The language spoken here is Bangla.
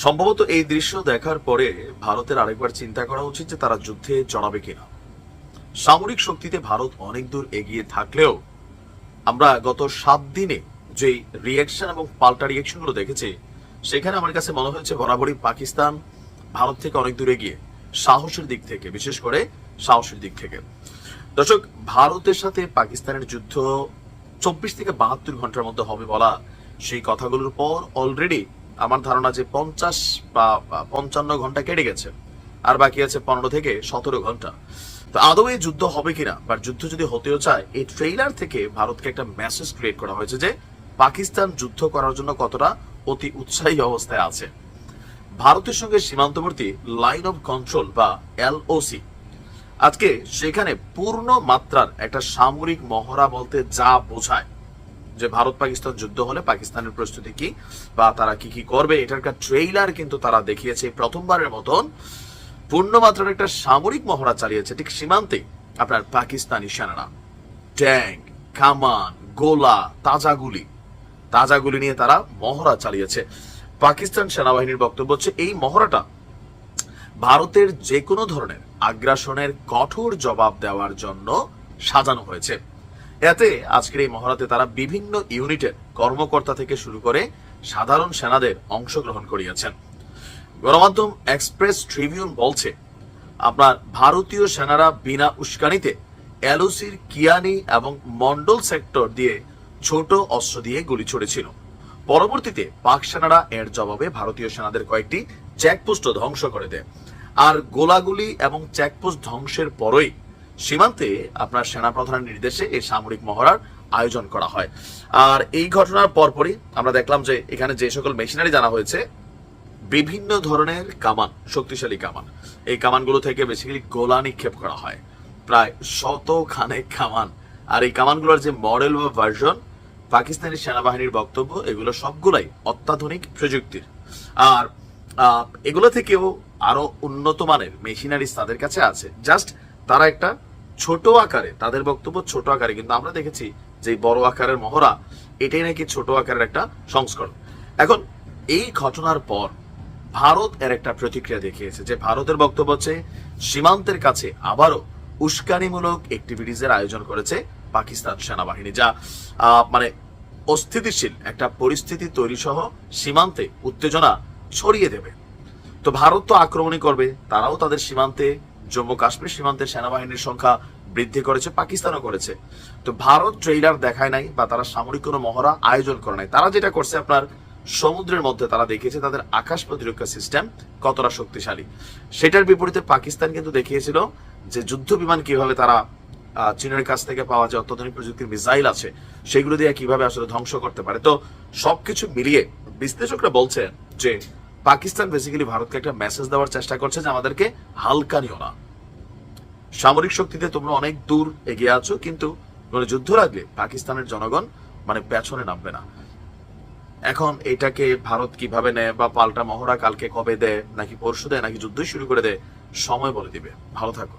সম্ভবত এই দৃশ্য দেখার পরে ভারতের আরেকবার চিন্তা করা উচিত যে তারা যুদ্ধে জড়াবে কিনা। সামরিক শক্তিতে ভারত অনেক দূর এগিয়ে থাকলেও আমরা গত সাত দিনে যে রিয়াকশন এবং পাল্টা রিয়াকশনগুলো দেখেছি, সেখানে আমার কাছে মনে হয়েছে বরাবরই পাকিস্তান ভারত থেকে অনেক দূর এগিয়ে সাহসের দিক থেকে, বিশেষ করে সাহসের দিক থেকে। দর্শক, ভারতের সাথে পাকিস্তানের যুদ্ধ চব্বিশ থেকে বাহাত্তর ঘণ্টার মধ্যে হবে বলা সেই কথাগুলোর পর অলরেডি আমার ধারণা যে পঞ্চাশ বা পঞ্চান্ন ঘণ্টা কেটে গেছে। আর বাকি আছে পনেরো থেকে সতেরো ঘণ্টা। তো আদৌ এই যুদ্ধ হবে কিনা? বা যুদ্ধ যদি হতেও চায়, এই ট্রেইলার থেকে ভারতকে একটা মেসেজ ক্রিয়েট করা হয়েছে যে, পাকিস্তান যুদ্ধ করার জন্য কতটা অতি উৎসাহী অবস্থায় আছে। ভারতের সঙ্গে সীমান্তবর্তী লাইন অফ কন্ট্রোল বা এলওসি আজকে সেখানে পূর্ণ মাত্রার একটা সামরিক মহড়া বলতে যা বোঝায়। যে ভারত পাকিস্তান যুদ্ধ হলে পাকিস্তানের প্রস্তুতি কি বা তারা কি কি করবে? এটার একটা ট্রেইলার কিন্তু তারা দেখিয়েছে প্রথমবারের মতন। পূর্ণমাত্রার একটা সামরিক মহড়া চালিয়েছে, ঠিক সীমান্তে আপনার পাকিস্তানি সেনারা। ট্যাঙ্ক, কামান, গোলা, তাজা গুলি। তাজা গুলি নিয়ে তারা মহড়া চালিয়েছে। পাকিস্তান সেনাবাহিনীর বক্তব্য হচ্ছে, এই মহড়াটা ভারতের যে কোনো ধরনের আগ্রাসনের কঠোর জবাব দেওয়ার জন্য সাজানো হয়েছে। এতে আজকের এই মহড়াতে তারা বিভিন্ন ইউনিটের কর্মকর্তা থেকে শুরু করে সাধারণ সেনাদের অংশগ্রহণ করিয়েছেন। গণমাধ্যম এক্সপ্রেস ট্রিবিউন বলছে, আপনার ভারতীয় সেনারা বিনা উস্কানিতে এলওসির কিয়ানি এবং মন্ডল সেক্টর দিয়ে ছোট অস্ত্র দিয়ে গুলি ছড়েছিল। পরবর্তীতে পাক সেনারা এর জবাবে ভারতীয় সেনাদের কয়েকটি চেকপোস্ট ধ্বংস করে দেয়। আর গোলাগুলি এবং চেকপোস্ট ধ্বংসের পরই সীমান্তে আপনার সেনা প্রধানের নির্দেশে এই সামরিক মহড়ার আয়োজন করা হয়। আর এই ঘটনার পরপরই আমরা দেখলাম যে এখানে যে সকল মেশিনারি জানা হয়েছে, বিভিন্ন ধরনের কামান, শক্তিশালী কামান। এই কামানগুলো থেকে বেসিক্যালি গোলা নিক্ষেপ করা হয়। প্রায় শত খানেক কামান। আর এই কামানগুলোর যে মডেল বা ভার্সন পাকিস্তানি সেনাবাহিনীর বক্তব্য, এগুলো সবগুলাই অত্যাধুনিক প্রযুক্তির। আর এগুলো থেকেও আরও উন্নত মানের মেশিনারিজ তাদের কাছে আছে। জাস্ট তারা একটা ছোট আকারে, তাদের বক্তব্য ছোট আকারে, কিন্তু আমরা দেখেছি যে বড় আকারের মহড়া, এটাই নাকি ছোট আকারের একটা সংস্করণ। এখন, এই ঘটনার পর ভারত এর একটা প্রতিক্রিয়া দেখিয়েছে যে ভারতের বক্তব্য হচ্ছে, সীমান্তের কাছে আবারও উস্কানিমূলক অ্যাক্টিভিটিজের আয়োজন করেছে পাকিস্তান সেনাবাহিনী, যা মানে অস্থিতিশীল একটা পরিস্থিতি তৈরি সহ সীমান্তে উত্তেজনা ছড়িয়ে দেবে। তো ভারত তো আক্রমণই করবে, তারাও তাদের সীমান্তে জম্মু কাশ্মীর সীমান্তের সেনাবাহিনীর সংখ্যা বৃদ্ধি করেছে, পাকিস্তানও করেছে। তো ভারত ট্রেইলার দেখায় নাই বা তারা সামরিক কোনো মহড়া আয়োজন করে নাই। তারা যেটা করছে আপনার, সমুদ্রের মধ্যে তারা দেখিয়েছে তাদের আকাশ প্রতিরক্ষা সিস্টেম কতটা শক্তিশালী। সেটার বিপরীতে পাকিস্তান কিন্তু দেখিয়েছিল যে যুদ্ধ বিমান কীভাবে তারা চীনের কাছ থেকে পাওয়া যে অত্যাধুনিক প্রযুক্তির মিসাইল আছে, সেগুলো দিয়ে কীভাবে আসলে ধ্বংস করতে পারে। তো সবকিছু মিলিয়ে বিশ্লেষকরা বলছেন যে পাকিস্তান বেসিক্যালি ভারতকে একটা মেসেজ দেওয়ার চেষ্টা করছে যে আমাদেরকে হালকা নিও না। সামরিক শক্তিতে তোমরা অনেক দূর এগিয়ে আছো, কিন্তু কোনো যুদ্ধ লাগলে পাকিস্তানের জনগণ মানে পেছনে নামবে না। এখন এটাকে ভারত কীভাবে নেয় বা পাল্টা মহড়া কালকে কবে দেয়, নাকি পরশু দেয়, নাকি যুদ্ধই শুরু করে দেয়, সময় বলে দিবে। ভালো থাকো।